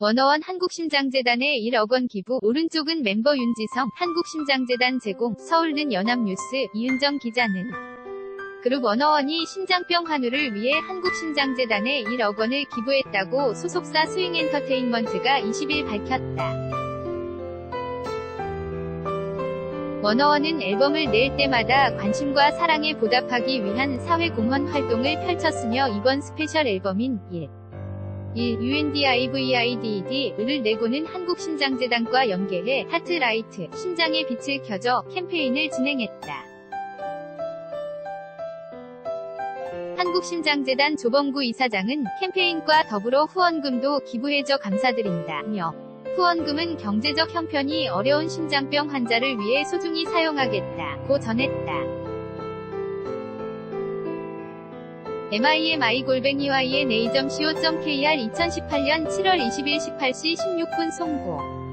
원어원 한국심장재단에 1억 원 기부, 오른쪽은 멤버 윤지성, 한국심장재단 제공, 서울는 연합뉴스, 이은정 기자는 그룹 원어원이 심장병 환우를 위해 한국심장재단에 1억 원을 기부했다고 소속사 스윙엔터테인먼트가 20일 밝혔다. 원어원은 앨범을 낼 때마다 관심과 사랑에 보답하기 위한 사회공헌 활동을 펼쳤으며 이번 스페셜 앨범인 1. 1. UNDIVIDED를 내고는 한국심장재단과 연계해 하트라이트, 심장의 빛을 켜줘 캠페인을 진행했다. 한국심장재단 조범구 이사장은 캠페인과 더불어 후원금도 기부해줘 감사드린다며 후원금은 경제적 형편이 어려운 심장병 환자를 위해 소중히 사용하겠다고 전했다. Mimigol뱅이와의 네이점 co.kr 2018년 7월 20일 18시 16분 송고